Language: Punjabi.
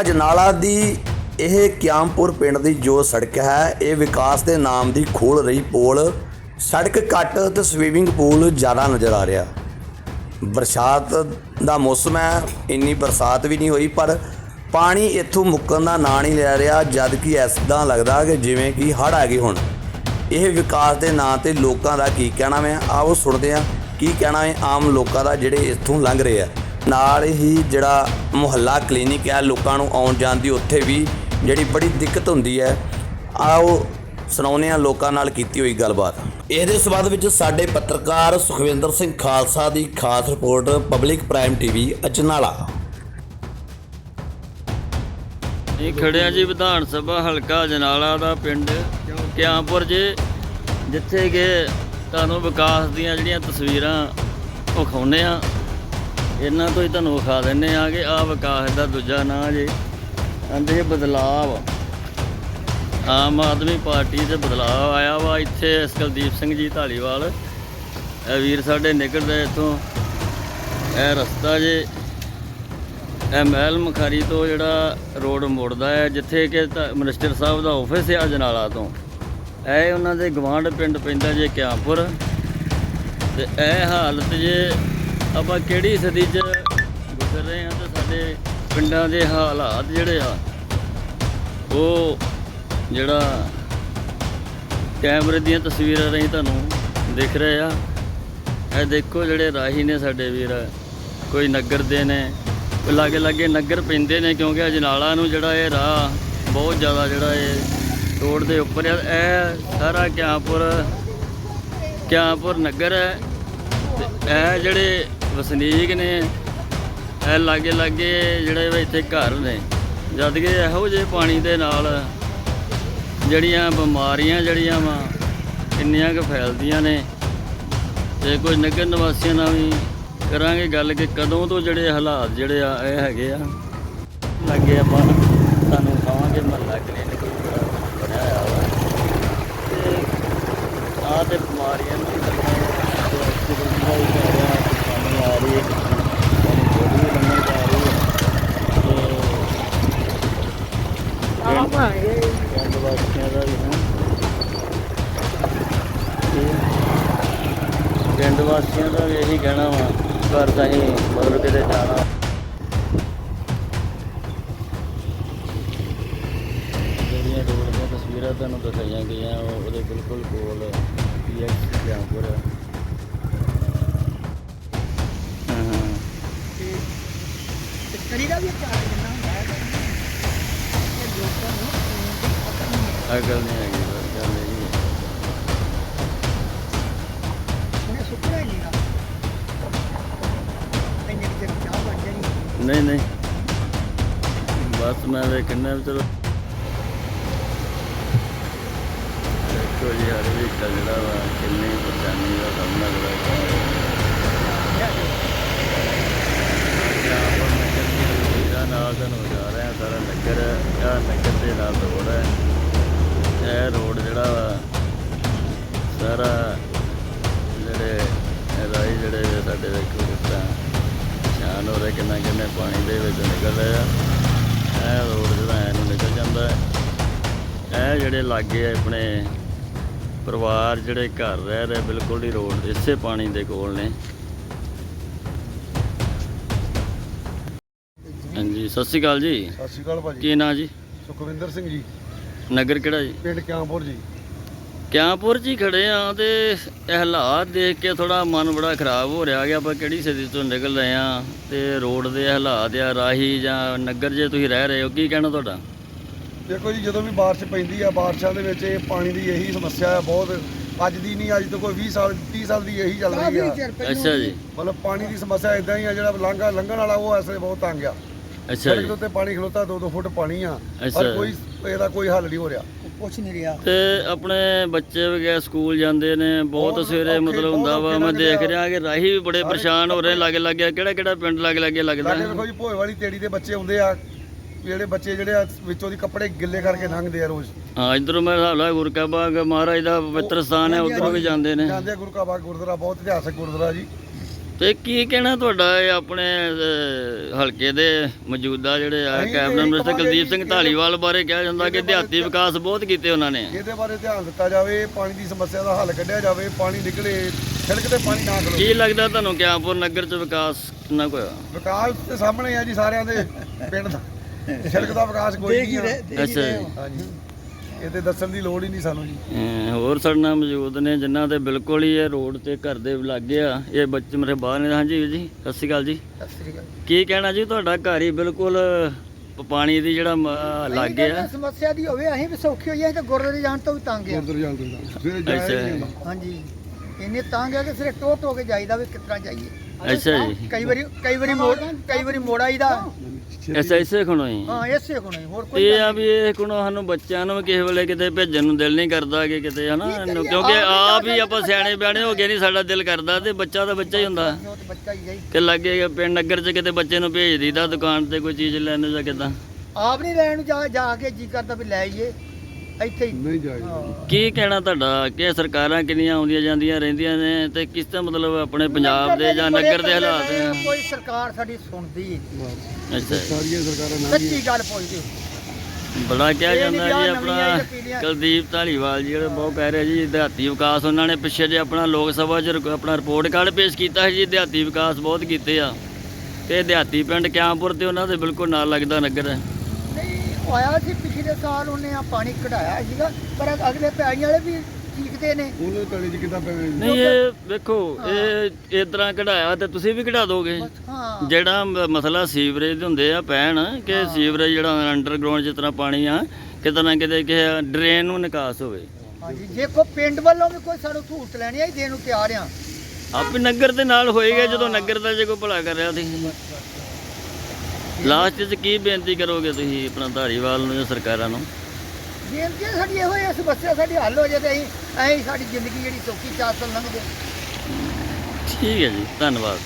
ਅਜਨਾਲਾ ਦੀ ਇਹ ਕਿਆਮਪੁਰ ਪਿੰਡ ਦੀ ਜੋ ਸੜਕ ਹੈ, ਇਹ ਵਿਕਾਸ ਦੇ ਨਾਮ ਦੀ ਖੋਲ ਰਹੀ ਪੋਲ ਸੜਕ ਘੱਟ ਤੇ ਸਵੀਮਿੰਗ ਪੂਲ ਜ਼ਿਆਦਾ ਨਜ਼ਰ ਆ ਰਿਹਾ। ਬਰਸਾਤ ਦਾ ਮੌਸਮ ਹੈ, ਇੰਨੀ ਬਰਸਾਤ ਵੀ ਨਹੀਂ ਹੋਈ, ਪਰ ਪਾਣੀ ਇੱਥੋਂ ਮੁੱਕਣ ਦਾ ਨਾਂ ਨਹੀਂ ਲੈ ਰਿਹਾ ਜਦ ਕਿ ਐਸਦਾ ਲੱਗਦਾ ਕਿ ਜਿਵੇਂ ਕਿ ਹੜ੍ਹ ਆ ਗਏ ਹੁਣ। ਇਹ ਵਿਕਾਸ ਦੇ ਨਾਂ ਤੇ ਲੋਕਾਂ ਦਾ ਕੀ ਕਹਿਣਾ ਹੈ ਆਓ ਸੁਣਦੇ ਹਾਂ, ਕੀ ਕਹਿਣਾ ਹੈ ਆਮ ਲੋਕਾਂ ਦਾ ਜਿਹੜੇ ਇੱਥੋਂ ਲੰਘ ਰਹੇ ਆ। ਨਾਲ ਹੀ ਜਿਹੜਾ ਮੁਹੱਲਾ ਕਲੀਨਿਕ ਹੈ ਲੋਕਾਂ ਨੂੰ ਆਉਣ ਜਾਣ ਦੀ ਉੱਥੇ ਵੀ ਜਿਹੜੀ ਬੜੀ ਦਿੱਕਤ ਹੁੰਦੀ ਹੈ, ਆਓ ਸੁਣਾਉਂਦੇ ਹਾਂ ਲੋਕਾਂ ਨਾਲ ਕੀਤੀ ਹੋਈ ਗੱਲਬਾਤ। ਇਹਦੇ ਸਬੰਧ ਵਿੱਚ ਸਾਡੇ ਪੱਤਰਕਾਰ ਸੁਖਵਿੰਦਰ ਸਿੰਘ ਖਾਲਸਾ ਦੀ ਖਾਸ report, Public Prime TV Ajnala ਇਹ ਖੜਿਆ ਜੀ ਵਿਧਾਨ ਸਭਾ ਹਲਕਾ ਜਨਾਲਾ ਦਾ ਪਿੰਡ ਕਿਆਂਪੁਰ ਜੇ, ਜਿੱਥੇ ਕਿ ਤੁਹਾਨੂੰ ਵਿਕਾਸ ਦੀਆਂ ਜਿਹੜੀਆਂ ਤਸਵੀਰਾਂ ਵਿਖਾਉਂਦੇ ਆ ਇਹਨਾਂ ਤੋਂ ਹੀ ਤੁਹਾਨੂੰ ਵਿਖਾ ਦਿੰਨੇ ਆ ਕਿ ਆਹ ਵਿਕਾਸ ਦਾ ਦੂਜਾ ਨਾਂ ਜੇ। ਕਹਿੰਦੇ ਬਦਲਾਵ ਆਮ ਆਦਮੀ ਪਾਰਟੀ 'ਤੇ ਬਦਲਾਵ ਆਇਆ ਵਾ। ਇੱਥੇ ਕੁਲਦੀਪ ਸਿੰਘ ਜੀ ਢਾਲੀਵਾਲ ਇਹ ਵੀਰ ਸਾਡੇ ਨਿਕਲਦੇ ਇੱਥੋਂ। ਇਹ ਰਸਤਾ ਜੇ ਇਹ ਮਹਿਲ ਮੁਖਾਰੀ ਤੋਂ ਜਿਹੜਾ ਰੋਡ ਮੁੜਦਾ ਹੈ, ਜਿੱਥੇ ਕਿ ਧ- ਮਿਨਿਸਟਰ ਸਾਹਿਬ ਦਾ ਆਫਿਸ ਹੈ ਅਜਨਾਲਾ ਤੋਂ। ਇਹ ਉਹਨਾਂ ਦੇ ਗਵਾਂਢ ਪਿੰਡ ਪੈਂਦਾ ਜੇ ਕਿਆਂਪੁਰ। ਤੇ ਇਹ ਹਾਲਤ ਜੇ ਆਪਾਂ ਕਿਹੜੀ ਸਦੀ 'ਚ ਗੁਜ਼ਰ ਰਹੇ ਹਾਂ ਤੇ ਸਾਡੇ ਪਿੰਡਾਂ ਦੇ ਹਾਲਾਤ ਜਿਹੜੇ ਆ, ਉਹ ਜਿਹੜਾ ਕੈਮਰੇ ਦੀਆਂ ਤਸਵੀਰਾਂ ਰਹੀ ਤੁਹਾਨੂੰ ਦਿਖ ਰਹੇ ਆ। ਇਹ ਦੇਖੋ ਜਿਹੜੇ ਰਾਹੀ ਨੇ ਸਾਡੇ ਵੀਰ, ਕੋਈ ਨਗਰ ਦੇ ਨੇ ਲਾਗੇ ਲਾਗੇ ਨਗਰ ਪੈਂਦੇ ਨੇ ਕਿਉਂਕਿ ਅਜਨਾਲਾ ਨੂੰ ਜਿਹੜਾ ਇਹ ਰਾਹ ਬਹੁਤ ਜ਼ਿਆਦਾ ਜਿਹੜਾ ਇਹ ਰੋਡ ਦੇ ਉੱਪਰ ਆ। ਇਹ ਸਾਰਾ ਕਿਆਪੁਰ ਕਿਆਪੁਰ ਨਗਰ ਹੈ ਤੇ ਇਹ ਜਿਹੜੇ ਵਸਨੀਕ ਨੇ। ਇਹ ਲਾਗੇ ਲਾਗੇ ਜਿਹੜੇ ਵਾ ਇੱਥੇ ਘਰ ਨੇ, ਜਦ ਕਿ ਇਹੋ ਜਿਹੇ ਪਾਣੀ ਦੇ ਨਾਲ ਜਿਹੜੀਆਂ ਬਿਮਾਰੀਆਂ ਜਿਹੜੀਆਂ ਵਾ, ਕਿੰਨੀਆਂ ਕੁ ਫੈਲਦੀਆਂ ਨੇ। ਤੇ ਕੋਈ ਨਗਰ ਨਿਵਾਸੀਆਂ ਨਾਲ ਵੀ ਕਰਾਂਗੇ ਗੱਲ ਕਿ ਕਦੋਂ ਤੋਂ ਜਿਹੜੇ ਹਾਲਾਤ ਜਿਹੜੇ ਆ, ਇਹ ਹੈਗੇ ਆ। ਲੱਗੇ ਆਪਾਂ ਤੁਹਾਨੂੰ ਕਹਾਂਗੇ ਮਹੱਲਾ ਕਲੀਨਿਕ ਬਣਿਆ ਹੋਇਆ ਵਾ। ਤੇ ਆਹ ਤੇ ਬਿਮਾਰੀਆਂ ਨੂੰ ਐਕਸੀਡੈਂਟ ਦਾ ਰਿਹਾ ਹੈ। ਪਿੰਡ ਵਾਸੀਆਂ ਦਾ ਵੀ ਹੈ। ਪਿੰਡ ਵਾਸੀਆਂ ਦਾ ਵੀ ਇਹੀ ਕਹਿਣਾ ਵਾ ਘਰ ਤਾਂ ਹੀ ਮਤਲਬ ਕਿਤੇ ਜਾਣਾ। ਜਿਹੜੀਆਂ ਰੋਡ ਦੀਆਂ ਤਸਵੀਰਾਂ ਤੁਹਾਨੂੰ ਦਿਖਾਈਆਂ ਗਈਆਂ ਉਹ ਉਹਦੇ ਬਿਲਕੁਲ ਕੋਲ ਪੀਐਕਸ ਜਾਂਪੁਰ ਕਰੀ ਦਾ ਵੀ ਕਿੰਨਾ ਹੁੰਦਾ ਹੈ। ਲੋਕਾਂ ਨੂੰ ਅਕਲ ਨਹੀਂ ਹੈਗੀ ਬਸ ਗੱਲ ਇਹ ਹੈ। ਉਹਨੇ ਸੁੱਕਣਾ ਹੀ ਨਹੀਂਗਾ ਇੰਨੇ ਕਿ ਚਾਹ ਬਣ ਜਾਣੀ। ਨਹੀਂ ਨਹੀਂ। ਬਸ ਮੈਂ ਵੇਖਣਾ ਵੀ ਚਲੋ। ਦੇਖੋ ਜੀ ਹਰ ਵੀ ਜਿਹੜਾ ਵਾ ਕਿੰਨੀ ਪਰੇਸ਼ਾਨੀ ਦਾ ਸਾਹਮਣਾ ਕਰ ਰਿਹਾ ਹੈ ਆਪਾਂ ਨਗਰ ਦੀ ਤਸਵੀਰਾਂ ਨਾਲ ਤੁਹਾਨੂੰ ਜਾ ਰਹੇ ਹਾਂ ਸਾਰਾ ਨਗਰ ਆ ਨਗਰ ਦੇ ਨਾਲ ਰੋਡ ਹੈ ਇਹ ਰੋਡ ਜਿਹੜਾ ਵਾ ਸਾਰਾ ਜਿਹੜੇ ਰਾਈ ਜਿਹੜੇ ਸਾਡੇ ਵੇਖੋ ਕਿਸ ਤਰ੍ਹਾਂ ਸ਼ਾਨ ਹੋ ਰਿਹਾ ਕਿੰਨਾ ਕਿੰਨੇ ਪਾਣੀ ਦੇ ਵਿੱਚ ਨਿਕਲ ਰਿਹਾ। ਇਹ ਰੋਡ ਜਿਹੜਾ ਐ ਨੂੰ ਨਿਕਲ ਜਾਂਦਾ ਹੈ। ਇਹ ਜਿਹੜੇ ਲਾਗੇ ਆਪਣੇ ਪਰਿਵਾਰ ਜਿਹੜੇ ਘਰ ਰਹਿ ਰਹੇ ਬਿਲਕੁਲ ਹੀ ਰੋਡ ਇਸੇ ਪਾਣੀ ਦੇ ਕੋਲ ਨੇ। ਹਾਂਜੀ ਸਤਿ ਸ਼੍ਰੀ ਅਕਾਲ ਜੀ। ਸਤਿ ਸ਼੍ਰੀ ਅਕਾਲ ਭਾਜੀ। ਕੀ ਨਾਂ ਜੀ? ਸੁਖਵਿੰਦਰ ਸਿੰਘ ਜੀ। ਨਗਰ ਕਿਹੜਾ ਜੀ? ਪਿੰਡ ਕਿਆਂਪੁਰ ਜੀ। ਕਿਆਂਪੁਰ ਜੀ ਖੜੇ ਆ ਤੇ ਇਹ ਹਾਲਾਤ ਦੇਖ ਕੇ ਥੋੜਾ ਮਨ ਬੜਾ ਖਰਾਬ ਹੋ ਰਿਹਾ ਕਿ ਆਪਾਂ ਕਿਹੜੀ ਸਦੀ ਤੋਂ ਨਿਕਲ ਰਹੇ ਆ ਤੇ ਰੋਡ ਦੇ ਹਾਲਾਤ ਆ ਰਾਹੀ ਜਾਂ ਨਗਰ ਜੇ ਤੁਸੀਂ ਰਹਿ ਰਹੇ ਹੋ ਕੀ ਕਹਿਣਾ ਤੁਹਾਡਾ? ਦੇਖੋ ਜੀ ਜਦੋਂ ਵੀ ਬਾਰਿਸ਼ ਪੈਂਦੀ ਆ ਬਾਰਿਸ਼ਾਂ ਦੇ ਵਿੱਚ ਇਹ ਪਾਣੀ ਦੀ ਇਹੀ ਸਮੱਸਿਆ ਹੈ ਬਹੁਤ। ਅੱਜ ਦੀ ਨਹੀਂ ਅੱਜ ਤੋਂ ਕੋਈ 20 ਸਾਲ 30 ਸਾਲ ਦੀ ਇਹੀ ਚੱਲ ਰਹੀ ਆ। ਅੱਛਾ ਜੀ। ਮਤਲਬ ਪਾਣੀ ਦੀ ਸਮੱਸਿਆ ਇਦਾਂ ਹੀ ਆ ਜਿਹੜਾ ਲੰਘਾ ਲੰਘਣ ਵਾਲਾ ਉਹ ਐਸੇ ਬਹੁਤ ਤੰਗ ਆ। ਅੱਛਾ ਸੜਕ ਜੀ। ਉੱਤੇ ਪਾਣੀ ਖਲੋਤਾ 2-2 ਫੁੱਟ ਪਾਣੀ ਆ ਅੱਛਾ। ਪਰ ਕੋਈ ਇਹਦਾ ਕੋਈ ਹੱਲ ਨਹੀਂ ਹੋ ਰਿਹਾ। ਕੁਛ ਨਹੀਂ ਰਿਹਾ। ਤੇ ਆਪਣੇ ਬੱਚੇ ਵਗੈਰਾ ਸਕੂਲ ਜਾਂਦੇ ਨੇ ਬਹੁਤ ਬਹੁਤ ਸਵੇਰੇ ਔਖੇ, ਮਤਲਬ ਹੁੰਦਾ ਵਾ ਮੈਂ ਦੇਖ ਰਿਹਾ ਕਿ ਰਾਹੀ ਵੀ ਬੜੇ ਪਰੇਸ਼ਾਨ ਹੋ ਰਹੇ ਲਾਗੇ ਲਾਗੇ ਕਿਹੜਾ ਕਿਹੜਾ ਪਿੰਡ ਲਾਗੇ ਲਾਗੇ ਲੱਗਦਾ ਸਾਡੇ? ਦੇਖੋ ਜੀ ਭੋਏ ਵਾਲੀ ਤੇੜੀ ਦੇ ਬੱਚੇ ਆਉਂਦੇ ਆ ਜਿਹੜੇ ਬੱਚੇ ਜਿਹੜੇ ਆ ਵਿੱਚੋਂ ਦੀ ਕੱਪੜੇ ਗਿੱਲੇ ਕਰਕੇ ਲੰਘਦੇ ਆ ਰੋਜ਼। ਹਾਂ ਇਧਰੋਂ ਮੈਂ ਹਿਸਾਬ ਲਾ ਗੁਰਕਾ ਬਾਗ ਮਹਾਰਾਜ ਦਾ ਪਵਿੱਤਰ ਸਥਾਨ ਹੈ ਉਧਰੋਂ ਵੀ ਜਾਂਦੇ ਨੇ। ਜਾਂਦੇ ਆ ਗੁਰੂ ਕਾ ਬਾਗ ਗੁਰਦੁਆਰਾ ਬਹੁਤ ਇਤਿਹਾਸਕ ਗੁਰਦੁਆਰਾ ਜੀ। ਤੇ ਕੀ ਕਹਿਣਾ ਤੁਹਾਡਾ ਇਹ ਆਪਣੇ ਅਹ, ਹਲਕੇ ਦੇ ਮੌਜੂਦਾ ਜਿਹੜੇ ਆ ਅਸੀਂ ਕੈਬਨਿਟ ਇਹੀ ਮਿਨਿਸਟਰ ਕਹਾਂਗੇ ਕੁਲਦੀਪ ਸਿੰਘ ਕਿ ਧਾਲੀਵਾਲ ਬਾਰੇ ਕਿਹਾ ਜਾਂਦਾ ਕਿ ਦਿਹਾਤੀ ਵਿਕਾਸ ਬਹੁਤ ਕੀਤੇ ਉਹਨਾਂ ਨੇ। ਇਹਦੇ ਬਾਰੇ ਧਿਆਨ ਦਿੱਤਾ ਜਾਵੇ ਪਾਣੀ ਦੀ ਸਮੱਸਿਆ ਦਾ ਹੱਲ ਕੱਢਿਆ ਜਾਵੇ ਪਾਣੀ ਨਿਕਲੇ ਸੜਕ ਤੇ ਪਾਣੀ ਨਾ ਖਲੋ। ਕੀ ਲੱਗਦਾ ਤੁਹਾਨੂੰ ਕਿਆਂਪੁਰ ਨਗਰ ਚ ਵਿਕਾਸ ਕਿੰਨਾ ਕੁ ਹੋਇਆ? ਵਿਕਾਸ ਤੇ ਸਾਹਮਣੇ ਆ ਜੀ ਸਾਰਿਆਂ ਦੇ ਪਿੰਡ ਦਾ। ਸੜਕ ਦਾ ਵਿਕਾਸ ਕੋਈ ਨਹੀਂ ਆ। ਅੱਛਾ ਜੀ। ਹਾਂਜੀ। ਇਹ ਤੇ ਦੱਸਣ ਦੀ ਲੋੜ ਹੀ ਨਹੀਂ ਸਾਨੂੰ ਜੀ। ਅਮ ਹੋਰ ਸਾਡੇ ਨਾਲ ਮੌਜੂਦ ਨੇ ਜਿਨ੍ਹਾਂ ਦੇ ਬਿਲਕੁਲ ਹੀ ਇਹ ਰੋਡ ਤੇ ਘਰ ਦੇ ਲਾਗੇ ਆ। ਇਹ ਬੱਚੇ ਮੇਰੇ ਬਾਹਰ ਨੇ। ਹਾਂਜੀ ਵੀਰ ਜੀ ਸਤਿ ਸ਼੍ਰੀ ਅਕਾਲ ਜੀ। ਕੀ ਕਹਿਣਾ ਜੀ ਤੁਹਾਡਾ ਘਰ ਹੀ ਬਿਲਕੁਲ ਪ- ਪਾਣੀ ਦੀ ਜਿਹੜਾ ਮ- ਲਾਗੇ ਆ? ਸਮੱਸਿਆ ਦੀ ਹੋਵੇ ਅਸੀਂ ਵੀ ਸੌਖੀ ਹੋਈਏ ਅਸੀਂ ਤਾਂ ਗੁਰਦੁਆਰੇ ਜਾਣ ਤੋਂ ਵੀ ਤੰਗ ਆ। ਗੁਰਦਰ ਜਾਣ ਤੋਂ ਸਵੇਰੇ ਜਾਇਆ ਹੀ ਨਹੀਂ ਜਾਂਦਾ ਹਾਂਜੀ। ਇੰਨੇ ਤੰਗ ਆ ਕਿ ਸਿਰੇ ਟੋ ਟੋ ਕੇ ਜਾਈਦਾ ਵੀ ਤਰ੍ਹਾਂ ਜਾਈਏ। ਅੱਛਾ ਜੀ। ਕਈ ਵਾਰੀ ਕਈ ਵਾਰੀ ਮੋੜ ਕਈ ਵਾਰੀ ਮੋੜ ਆਈਦਾ। ਐਸਾ ਇਸੇ ਖਣੋ ਹੀ। ਹਾਂ ਇਸੇ ਕੋਲ ਨਹੀਂ ਹੋਰ ਕੋਈ ਇਹ ਆ ਵੀ ਇਹ ਕੋਣ ਸਾਨੂੰ ਬੱਚਿਆਂ ਨੂੰ ਵੀ ਕਿਸੇ ਵੇਲੇ ਕਿਤੇ ਭੇਜਣ ਨੂੰ ਦਿਲ ਨਹੀਂ ਕਰਦਾ ਕਿ ਕਿਤੇ ਹਨਾ? ਕਿਉਂਕਿ ਆਪ ਹੀ ਆਪਾਂ ਸਿਆਣੇ ਬਿਆਣੇ ਹੋ ਗਏ ਨਹੀਂ ਸਾਡਾ ਦਿਲ ਕਰਦਾ ਤੇ ਬੱਚਾ ਤਾਂ ਬੱਚਾ ਹੀ ਹੁੰਦਾ। ਉਹ ਤੇ ਬੱਚਾ ਹੀ ਜਾਈ ਕਿ ਲੱਗੇ ਪਿੰਡ ਨਗਰ 'ਚ ਕਿਤੇ ਬੱਚੇ ਨੂੰ ਭੇਜ ਦੀਦਾ ਦੁਕਾਨ ਤੇ ਕੋਈ ਚੀਜ਼ ਲੈਣ ਜਾਂ ਕਿਦਾਂ। ਆਪ ਨਹੀਂ ਲੈਣ ਨੂੰ ਜਾ ਜਾ ਕੇ ਜੀ ਕਰਦਾ ਵੀ ਲੈ ਆਈਏ। ਇੱਥੇ ਹੀ ਨਹੀਂ ਹਾਂ। ਕੀ ਕਹਿਣਾ ਤੁਹਾਡਾ ਕਿ ਸਰਕਾਰਾਂ ਕਿੰਨੀਆਂ ਆਉਂਦੀਆਂ ਜਾਂਦੀਆਂ ਰਹਿੰਦੀਆਂ ਨੇ ਤੇ ਕਿਸ ਤਰ੍ਹਾਂ ਮਤਲਬ ਆਪਣੇ ਪੰਜਾਬ ਦੇ ਜਾਂ ਨਗਰ ਦੇ ਹਾਲਾਤ ਨੇ? ਕੋਈ ਸਰਕਾਰ ਸਾਡੀ ਸੁਣਦੀ ਅੱਛਾ ਜੀ। ਸਾਰੀਆਂ ਸਰਕਾਰਾਂ ਨਾਲ ਸੱਚੀ ਗੱਲ ਪੁੱਛਦੇ ਬੜਾ ਕਿਹਾ ਇਹ ਜਾਂਦਾ ਜੀ ਵਿਆਹ ਨਵੀਆਂ ਆਪਣਾ। ਕੁਲਦੀਪ ਧਾਲੀਵਾਲ ਜੀ ਜਿਹੜੇ ਬਹੁਤ ਕਹਿ ਰਹੇ ਜੀ ਦਿਹਾਤੀ ਵਿਕਾਸ ਉਹਨਾਂ ਨੇ ਪਿੱਛੇ ਜੇ ਆਪਣਾ ਲੋਕ ਸਭਾ 'ਚ ਰਿਕ- ਆਪਣਾ ਰਿਪੋਰਟ ਕਾਰਡ ਪੇਸ਼ ਕੀਤਾ ਸੀ ਜੀ ਦਿਹਾਤੀ ਵਿਕਾਸ ਬਹੁਤ ਕੀਤੇ ਆ ਤੇ ਦਿਹਾਤੀ ਪਿੰਡ ਕਿਆਂਪੁਰ ਤੇ ਉਹਨਾਂ ਦੇ ਬਿਲਕੁਲ ਨਾਲ ਲੱਗਦਾ ਨਗਰ ਹੈ ਨਹੀਂ ਆਇਆ ਸੀ ਪਿਛਲੇ ਸਾਲ ਉਹਨੇ ਆ ਪਾਣੀ ਕਢਾਇਆ ਸੀਗਾ ਪਰ ਅਗਲੇ ਪੈੜੀਆਂ ਵਾਲੇ ਵੀ ਚੀਕਦੇ ਨੇ। ਉਹਨੇ ਤਲੇ ਚ ਕਿਦਾਂ ਪੈਣਾ ਨਹੀਂ ਇਹ ਵੇਖੋ ਇਹ ਇਸ ਤਰ੍ਹਾਂ ਕਢਾਇਆ ਤੇ ਤੁਸੀਂ ਵੀ ਕਢਾ ਦੋਗੇ। ਹਾਂ। ਜਿਹੜਾ ਮਸਲਾ ਸੀਵਰੇਜ ਦੇ ਹੁੰਦੇ ਆ ਪੈਣ ਕਿ ਸੀਵਰੇਜ ਜਿਹੜਾ ਅੰਡਰਗਰਾਉਂਡ ਜਿਸ ਤਰ੍ਹਾਂ ਪਾਣੀ ਆ ਕਿਤੇ ਨਾ ਕਿਤੇ ਕਿ ਡਰੇਨ ਨੂੰ ਨਿਕਾਸ ਹੋਵੇ। ਹਾਂਜੀ ਜੇ ਕੋ ਪਿੰਡ ਵੱਲੋਂ ਵੀ ਕੋਈ ਸਾਨੂੰ ਸਹੂਲਤ ਲੈਣੀ ਹੈ ਦੇਣ ਨੂੰ ਤਿਆਰ ਆ। ਆਪੇ ਨਗਰ ਦੇ ਨਾਲ ਹੋਏਗਾ ਜਦੋਂ ਨਗਰ ਦਾ ਜੇ ਕੋਈ ਭਲਾ ਕਰ ਰਿਹਾ ਤੁਸੀਂ ਲਾਸਟ 'ਚ ਕੀ ਬੇਨਤੀ ਕਰੋਗੇ ਤੁਸੀਂ ਆਪਣਾ ਧਾਰੀਵਾਲ ਨੂੰ ਜਾਂ ਸਰਕਾਰਾਂ ਨੂੰ? ਬੇਨਤੀ ਸਾਡੀ ਇਹੋ ਹੀ ਸਮੱਸਿਆ ਸਾਡੀ ਹੱਲ ਹੋ ਜਾਏ ਤੇ ਅਸੀਂ ਐਂ ਹੀ ਸਾਡੀ ਜ਼ਿੰਦਗੀ ਜਿਹੜੀ ਸੌਖੀ ਚਾਰ ਸਾਲ ਲੰਘ ਜਾਏ ਠੀਕ ਹੈ ਜੀ ਧੰਨਵਾਦ।